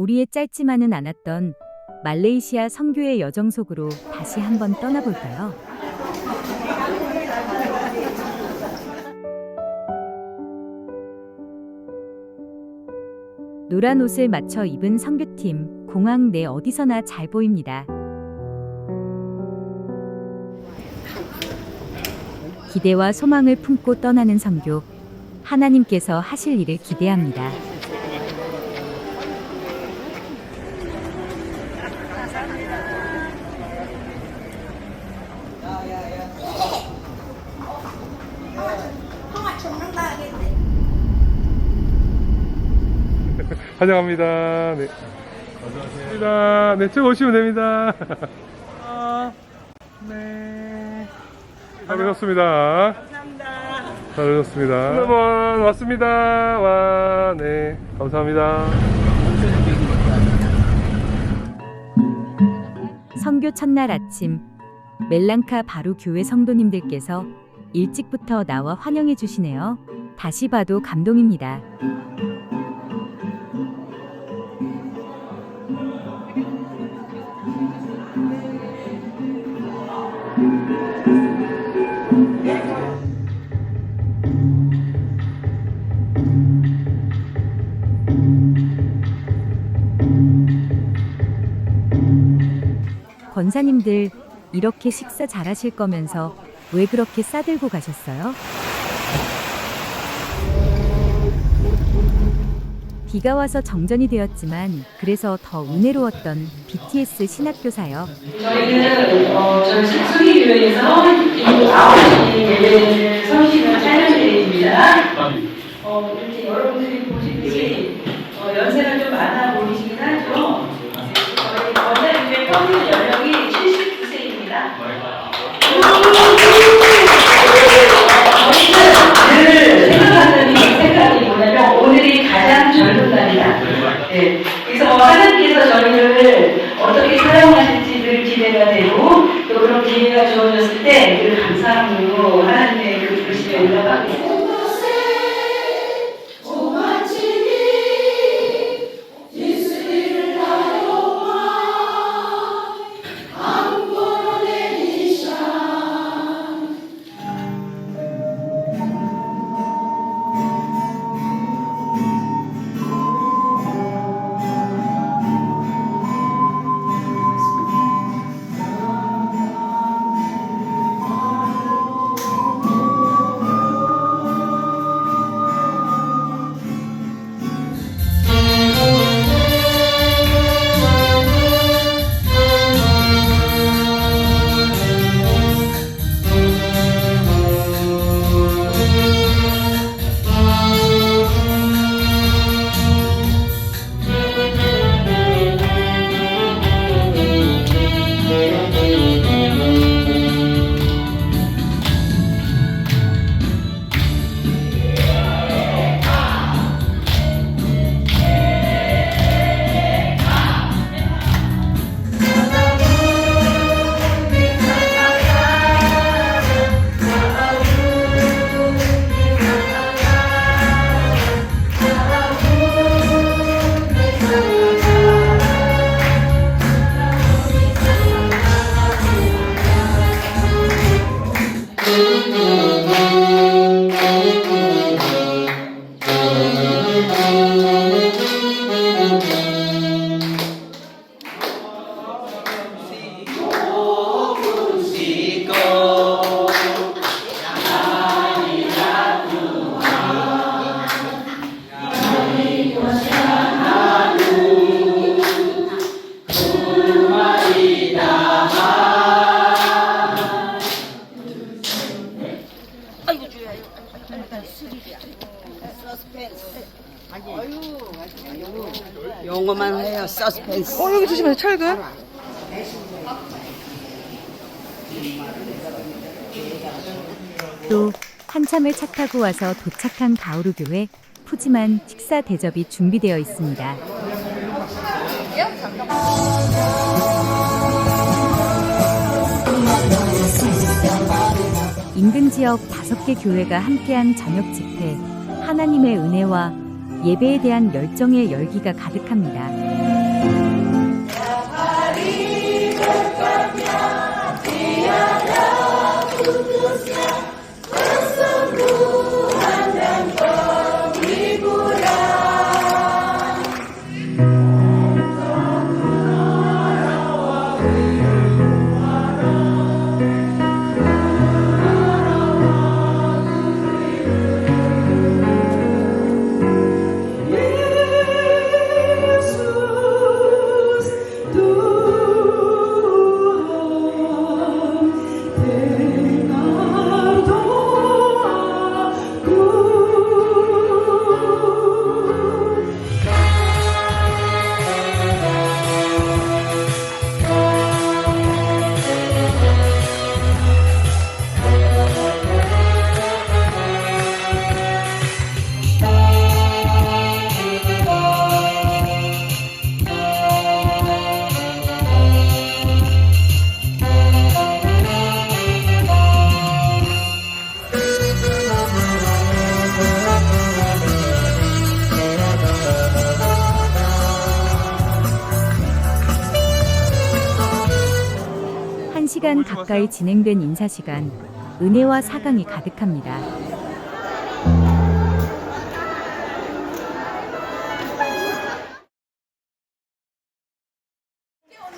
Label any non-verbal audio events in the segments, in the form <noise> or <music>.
우리의 짧지만은 않았던 말레이시아 선교의 여정 속으로 다시 한번 떠나볼까요? 노란 옷을 맞춰 입은 선교팀, 공항 내 어디서나 잘 보입니다. 기대와 소망을 품고 떠나는 선교, 하나님께서 하실 일을 기대합니다. 환영합니다. 네. 감사합니다. 네, 쭉 오시면 됩니다. 아, 네. 잘 오셨습니다. 감사합니다. 잘 오셨습니다. 한번 왔습니다. 와, 네. 감사합니다. 선교 첫날 아침 멜랑카 바로 교회 성도님들께서 일찍부터 나와 환영해 주시네요. 다시 봐도 감동입니다. 권사님들 이렇게 식사 잘하실 거면서 왜 그렇게 싸들고 가셨어요? 비가 와서 정전이 되었지만 그래서 더 은혜로웠던 BTS 신학교사요. 저희는 어, 저희 숙소기 교회에서 이 9시 예배를 성신을 촬영 예입니다. 어, 이렇게 여러분들이 보시듯이 어, 연세가 좀 많아 보이시긴 하죠. 저희 권사님의 평균 연령이 철근 또 한참을 차 타고 와서 도착한 가오루 교회 푸짐한 식사 대접이 준비되어 있습니다. 인근 지역 다섯 개 교회가 함께한 저녁 집회, 하나님의 은혜와 예배에 대한 열정의 열기가 가득합니다. 가까이 진행된 인사 시간, 은혜와 사강이 가득합니다.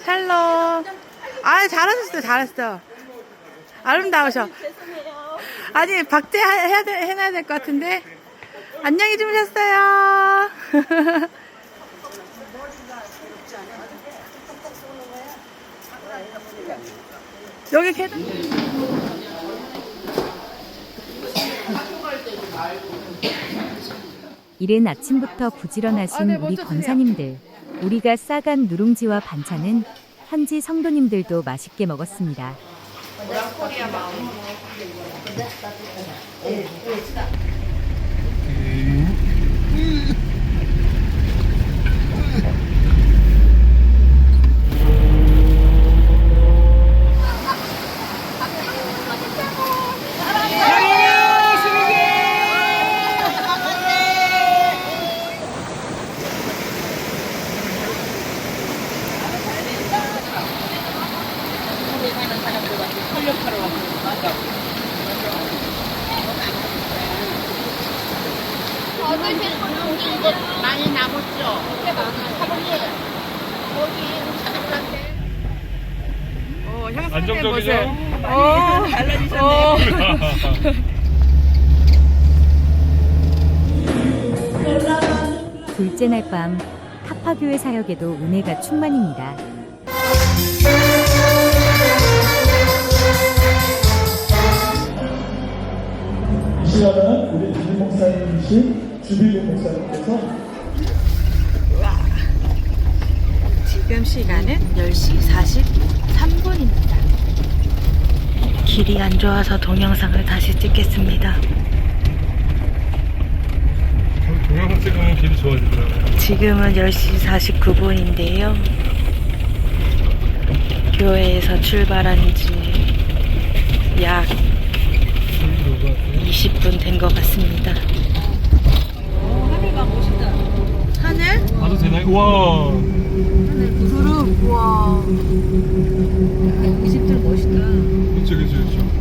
헬로. 아, 잘하셨어요, 잘했어. 아름다우셔. 아니, 박제 하- 해야 돼, 해놔야 될 것 같은데. 안녕히 주무셨어요. <laughs> 여기 계단. 이른 아침부터 부지런하신 아, 네, 우리 먼저 권사님들. 우리가 싸간 누룽지와 반찬은 현지 성도님들도 맛있게 먹었습니다. 어, 형수님 안정적이죠? 모습. 어, 달라지셨네. 둘째 날 밤 타파교회 사역에도 은혜가 충만입니다. 이 시간은 우리 주임 목사님이신 주비구 목사님께서 지금 시간은 10시 43분입니다. 길이 안 좋아서 동영상을 다시 찍겠습니다. 동영상 찍으면 길이 좋아지더라고요. 지금은 10시 49분인데요. 교회에서 출발한 지 약 20분 된 것 같습니다. 하늘? 봐도 되나요? 우와. 구름, 우와. 집들 멋있다. 그쵸, 그쵸, 그쵸.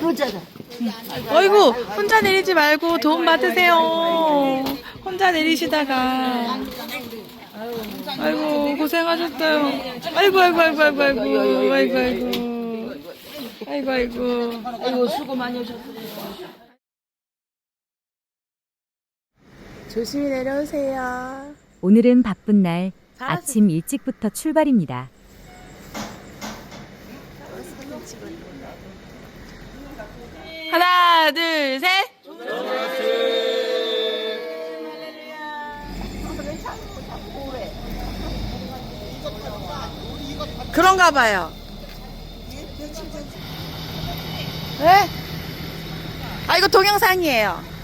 혼자다. 어이구, 혼자 내리지 말고 도움 받으세요. 혼자 내리시다가. 아이고, 고생하셨어요. 아이고, 아이고, 아이고, 아이고, 아이고, 아이고, 아이고. 아이고, 아이고. 아이고, 수고 많이 하셨어요. 조심히 내려오세요. 오늘은 바쁜 날, 아침 일찍부터 출발입니다. 하나, 둘, 셋. 그런가 봐요. 네? 아, 이거 동영상이에요.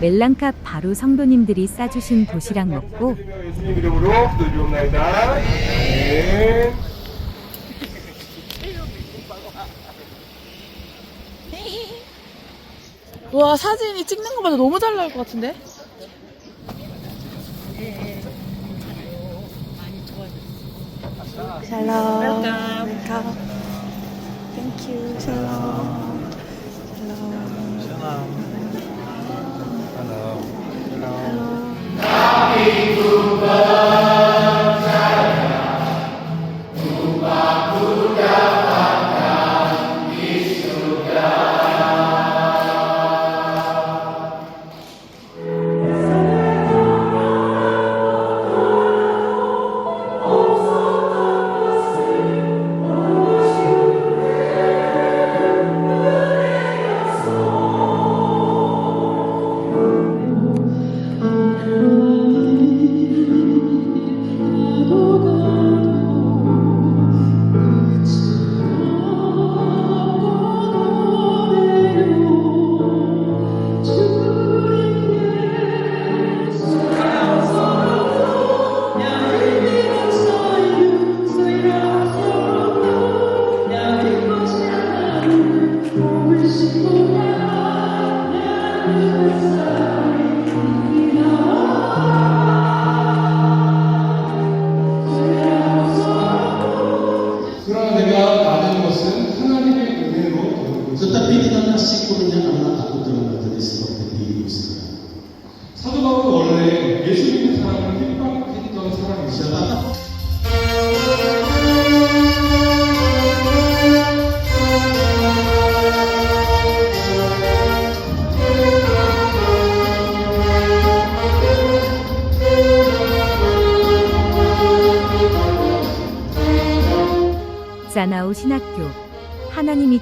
멜랑카 바로 성도님들이 싸주신 도시락 먹고 예수님 이름으로 기도 드리옵나이다. 네. 와 사진이 찍는 것보다 너무 잘 나올 것 같은데? 샬롬. 웰컴 땡큐 샬롬. 샬롬. 그러나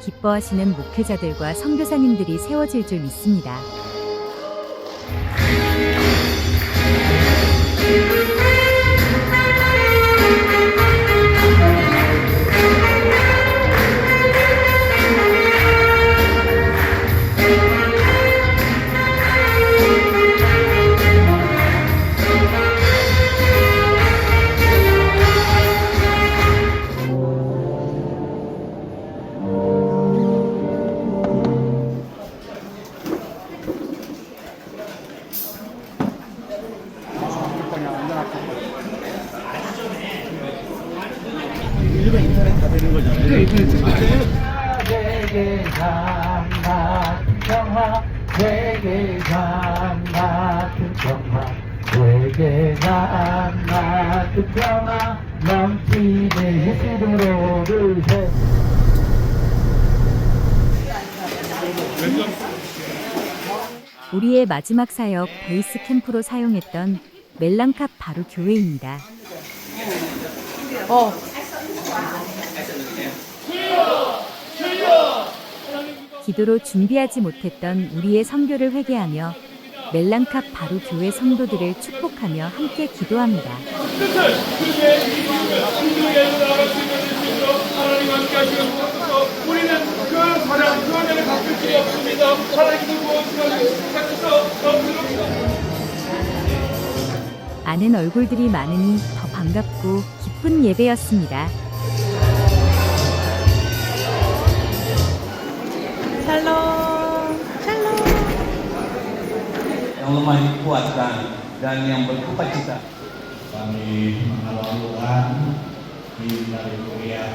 기뻐하시는 목회자들과 선교사님들이 세워질 줄 믿습니다. 일반 인터넷가 되는 거잖아요. 네, 인터넷. 내게 감각 평화, 내게 감각 평화, 내게 감각 평화, 넘치는 시도로 둘, 셋. 우리의 마지막 사역 베이스 캠프로 사용했던 멜랑캅 바로 교회입니다. 어 기도로 준비하지 못했던 우리의 선교를 회개하며 멜랑캅 바로 교회 성도들을 축복하며 함께 기도합니다. 우리는 아는 얼굴들이 많으니 더 반갑고 기쁜 예배였습니다. 샬롬 샬롬 yang lemah dikuatkan dan yang berduka cita. kami mengawal Tuhan di dari Korea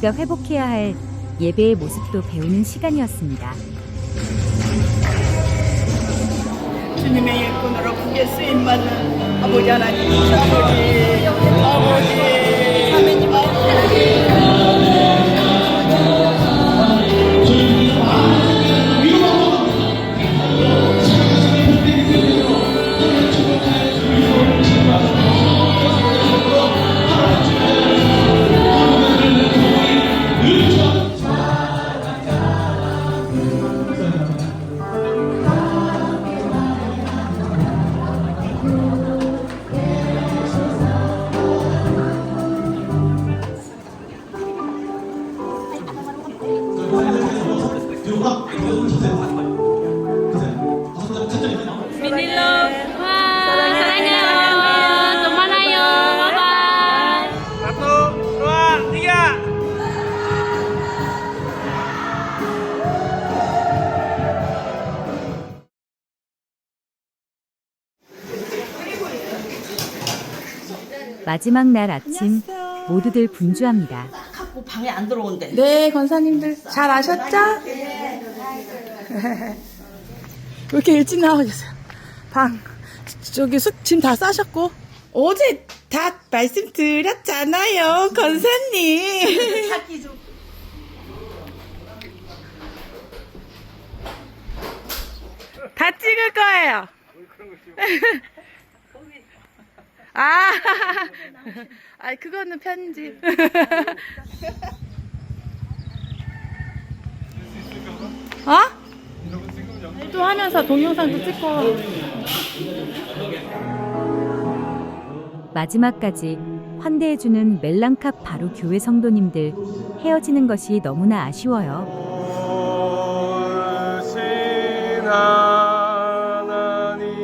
우리가 회복해야 할 예배의 모습도 배우는 시간이었습니다. 주님의 일꾼으로 크게 쓰임 받는 아버지 하나님 아버지 아버지 아버지 마지막 날 아침 모두들 분주합니다. 방에 안 들어온대 네, 권사님들 잘 아셨죠? 왜 이렇게 일찍 나오셨어요? 방 저기 숙짐다 싸셨고 어제 다 말씀드렸잖아요, 권사님. 찾기 좀 다 찍을 거예요. <laughs> 아, <laughs> 아 그거는 편집. 어? 또 하면서 동영상도 찍고. 마지막까지 환대해주는 멜랑캅 바로 교회 성도님들 헤어지는 것이 너무나 아쉬워요. 하나님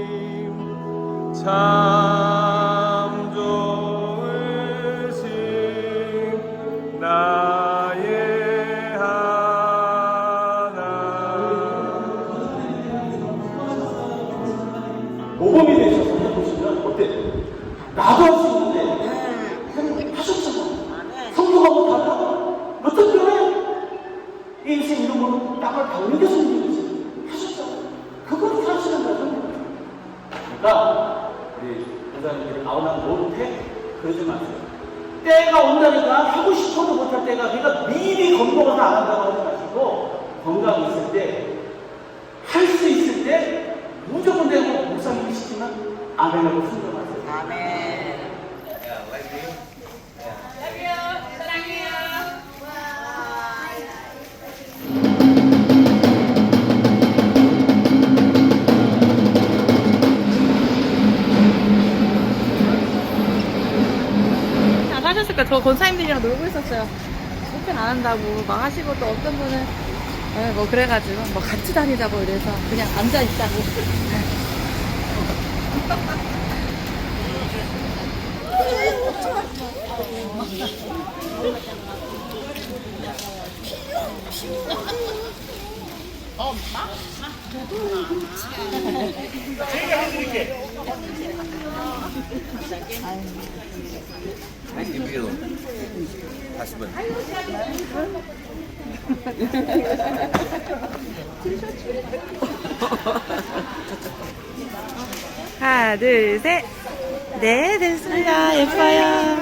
참 나도 할 수 있는데 하나님 하셨잖아. 성도가 못하면 어떻게 해요? 인생 이런 거는 땅을 박는 성도이지 하셨잖아. 그걸 하시는 거죠. 그러니까 우리 권사님들이 아우난 못해 그러지 마세요. 때가 온다니까 하고 싶어도 못할 때가 그러니까 미리 건강을 안 한다고 하지 마시고 건강 있을 때 할 수 있을 때 무조건 되고 목사님이 시키면 아멘하고 순종하세요. 아멘 다 하셨을까? 저 권사님들이랑 놀고 있었어요. 쇼핑 안 한다고 막 하시고 또 어떤 분은 네, 뭐 그래가지고 뭐 같이 다니자고 이래서 그냥 앉아 있자고. <laughs> 하나, 둘, 셋. 네, 됐습니다. 예뻐요.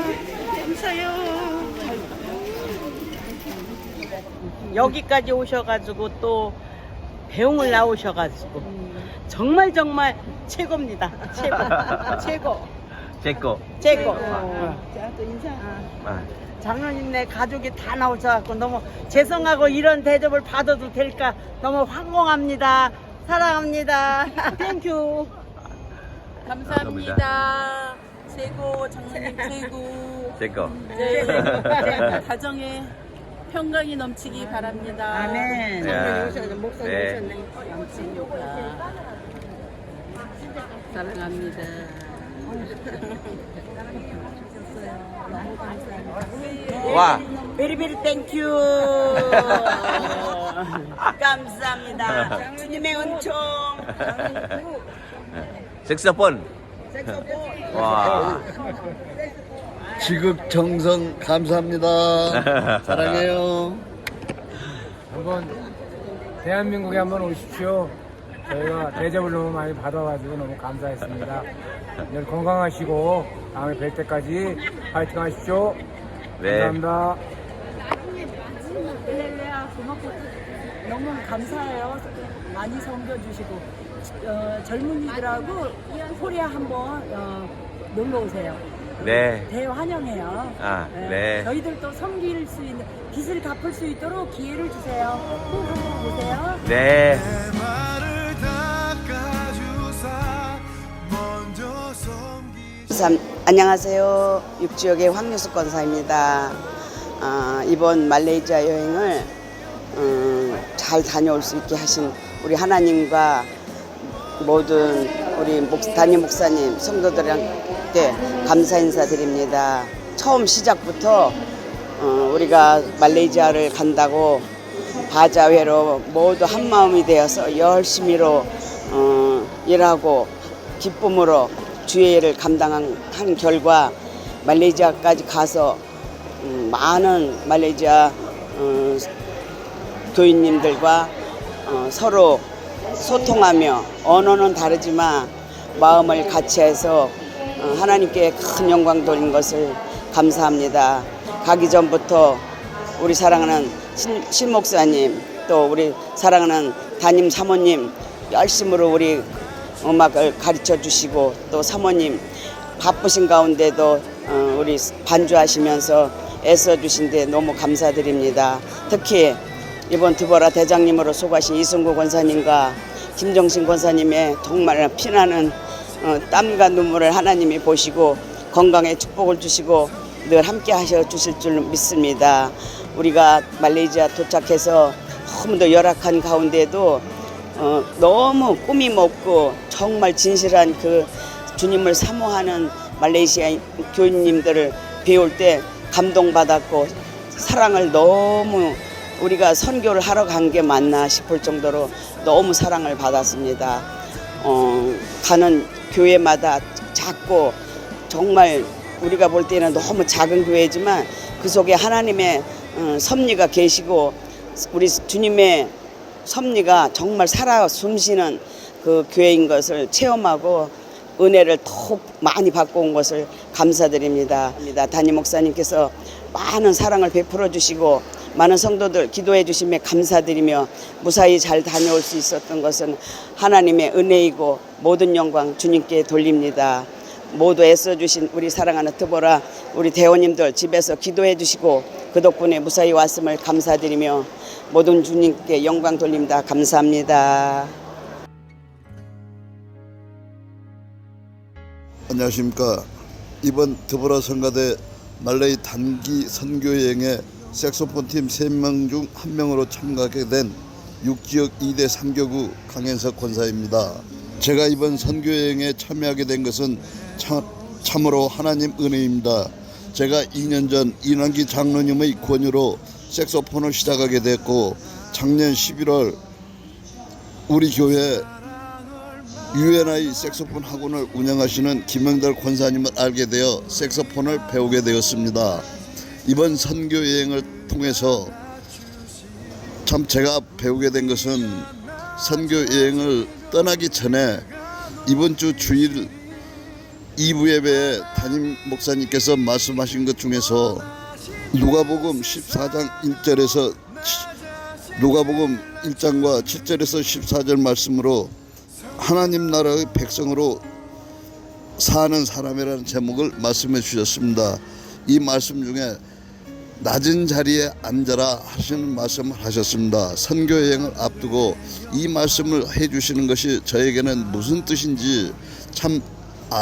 여기까지 오셔가지고 또 배웅을 나오셔가지고 정말 정말 최고입니다 최고 <laughs> 최고 제거. 최고 장로님네 가족이 다 나오셔갖고 너무 죄송하고 이런 대접을 받아도 될까 너무 황공합니다. 사랑합니다. <laughs> 땡큐 감사합니다. 최고 장로님 최고 제거. 네, <laughs> 가정에 평강이 넘치기 바랍니다. 아멘. 야. 목사님 네. 오셨네. 사랑합니다. 와. 베리베리 땡큐 <laughs> 감사합니다 주님의 은총 색소폰. 색소폰 와. 지극 정성 감사합니다. <laughs> 사랑해요. 한번 대한민국에 한번 오십시오. 저희가 대접을 너무 많이 받아가지고 너무 감사했습니다. 늘 건강하시고 다음에 뵐 때까지 파이팅 하십시오. 네. 감사합니다. 너무 감사해요. 많이 섬겨주시고 어, 젊은이들하고 코리아 한번 어, 놀러 오세요. 네. 대환영해요. 아, 네. 저희들도 섬길 수 있는 빚을 갚을 수 있도록 기회를 주세요. 꼭 한번 보세요. 네. 참, 안녕하세요. 육지역의 황유숙 권사입니다. 아, 이번 말레이시아 여행을 음, 잘 다녀올 수 있게 하신 우리 하나님과 모든 우리 목, 담임 목사님, 성도들한테 감사 인사드립니다. 처음 시작부터 어, 우리가 말레이시아를 간다고 바자회로 모두 한 마음이 되어서 열심히로 어, 일하고 기쁨으로 주의 일을 감당한 한 결과 말레이시아까지 가서 음, 많은 말레이시아 어, 교인님들과 어, 서로 소통하며 언어는 다르지만 마음을 같이 해서 어, 하나님께 큰 영광 돌린 것을 감사합니다. 가기 전부터 우리 사랑하는 신, 신 목사님 또 우리 사랑하는 담임 사모님 열심으로 우리 음악을 가르쳐 주시고 또 사모님 바쁘신 가운데도 어, 우리 반주하시면서 애써 주신데 너무 감사드립니다. 특히 이번 드보라 대장님으로 소가신 이승구 권사님과 김정신 권사님의 정말 피나는 어, 땀과 눈물을 하나님이 보시고 건강에 축복을 주시고 늘 함께 하셔 주실 줄 믿습니다. 우리가 말레이시아 도착해서 너무도 열악한 가운데도 어, 너무 꿈이 먹고 정말 진실한 그 주님을 사모하는 말레이시아 교인님들을 배울 때 감동받았고 사랑을 너무 우리가 선교를 하러 간 게 맞나 싶을 정도로 너무 사랑을 받았습니다. 어, 가는 교회마다 작고 정말 우리가 볼 때는 너무 작은 교회지만 그 속에 하나님의 어, 섭리가 계시고 우리 주님의 섭리가 정말 살아 숨쉬는 그 교회인 것을 체험하고 은혜를 더욱 많이 받고 온 것을 감사드립니다. 담임 목사님께서 많은 사랑을 베풀어 주시고 많은 성도들 기도해 주심에 감사드리며 무사히 잘 다녀올 수 있었던 것은 하나님의 은혜이고 모든 영광 주님께 돌립니다. 모두 애써주신 우리 사랑하는 트보라 우리 대원님들 집에서 기도해 주시고 그 덕분에 무사히 왔음을 감사드리며 모든 주님께 영광 돌립니다. 감사합니다. 안녕하십니까. 이번 드보라 성가대 말레이 단기 선교여행에 색소폰 팀 3명 중 1명으로 참가하게 된 육지역 2대 3교구 강현석 권사입니다. 제가 이번 선교여행에 참여하게 된 것은 참, 참으로 하나님 은혜입니다. 제가 2년 전 이남기 장로님의 권유로 색소폰을 시작하게 됐고 작년 11월 우리 교회 UNI 색소폰 학원을 운영하시는 김영달 권사님을 알게 되어 색소폰을 배우게 되었습니다. 이번 선교 여행을 통해서 참 제가 배우게 된 것은 선교 여행을 떠나기 전에 이번 주 주일 2부 예배에 담임 목사님께서 말씀하신 것 중에서 누가복음 14장 1절에서 누가복음 1장과 7절에서 14절 말씀으로 하나님 나라의 백성으로 사는 사람이라는 제목을 말씀해 주셨습니다. 이 말씀 중에 낮은 자리에 앉아라 하시는 말씀을 하셨습니다. 선교 여행을 앞두고 이 말씀을 해 주시는 것이 저에게는 무슨 뜻인지 참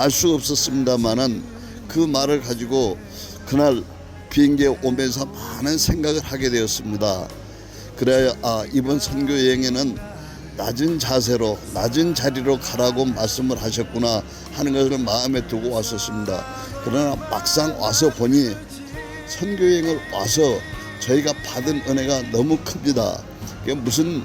알 수 없었습니다만은 그 말을 가지고 그날 비행기에 오면서 많은 생각을 하게 되었습니다. 그래야 아 이번 선교 여행에는 낮은 자세로 낮은 자리로 가라고 말씀을 하셨구나 하는 것을 마음에 두고 왔었습니다. 그러나 막상 와서 보니 선교 여행을 와서 저희가 받은 은혜가 너무 큽니다. 그게 무슨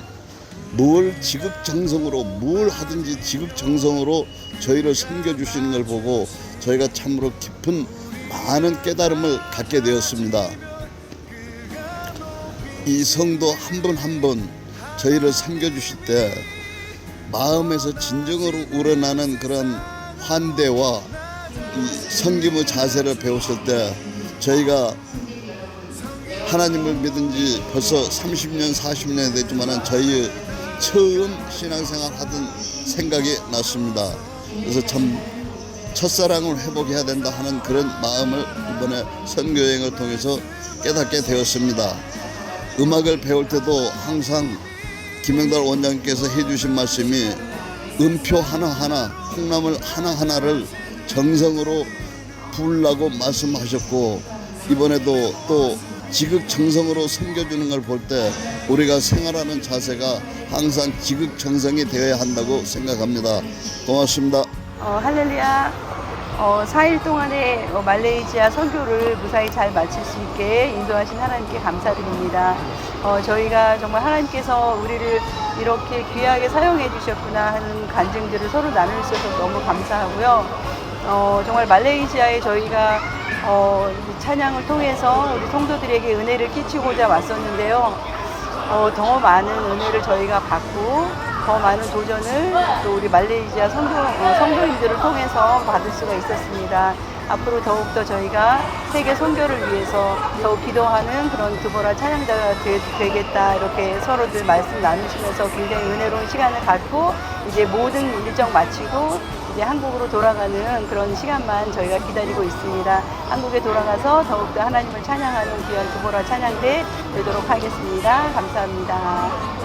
뭘 지극정성으로 뭘 하든지 지극정성으로 저희를 섬겨주시는 걸 보고 저희가 참으로 깊은 많은 깨달음을 갖게 되었습니다. 이 성도 한분한분 저희를 섬겨주실 때 마음에서 진정으로 우러나는 그런 환대와 이 섬김의 자세를 배웠을 때 저희가 하나님을 믿은 지 벌써 30년, 40년이 됐지만 저희의 처음 신앙생활 하던 생각이 났습니다. 그래서 참 첫사랑을 회복해야 된다 하는 그런 마음을 이번에 선교여행을 통해서 깨닫게 되었습니다. 음악을 배울 때도 항상 김영달 원장님께서 해주신 말씀이 음표 하나하나, 콩나물 하나하나를 정성으로 부으려고 말씀하셨고 이번에도 또 지극정성으로 섬겨주는 걸 볼 때 우리가 생활하는 자세가 항상 지극정성이 되어야 한다고 생각합니다. 고맙습니다. 어, 할렐루야. 어, 4일 동안의 어, 말레이시아 선교를 무사히 잘 마칠 수 있게 인도하신 하나님께 감사드립니다. 어, 저희가 정말 하나님께서 우리를 이렇게 귀하게 사용해 주셨구나 하는 간증들을 서로 나눌 수 있어서 너무 감사하고요. 어, 정말 말레이시아에 저희가 어, 이 찬양을 통해서 우리 성도들에게 은혜를 끼치고자 왔었는데요. 어, 더 많은 은혜를 저희가 받고 더 많은 도전을 또 우리 말레이시아 성도, 어, 성도인들을 통해서 받을 수가 있었습니다. 앞으로 더욱더 저희가 세계 선교를 위해서 더욱 기도하는 그런 드보라 찬양자가 되, 되겠다 이렇게 서로들 말씀 나누시면서 굉장히 은혜로운 시간을 갖고 이제 모든 일정 마치고 이제 한국으로 돌아가는 그런 시간만 저희가 기다리고 있습니다. 한국에 돌아가서 더욱더 하나님을 찬양하는 귀한 드보라 찬양대 되도록 하겠습니다. 감사합니다.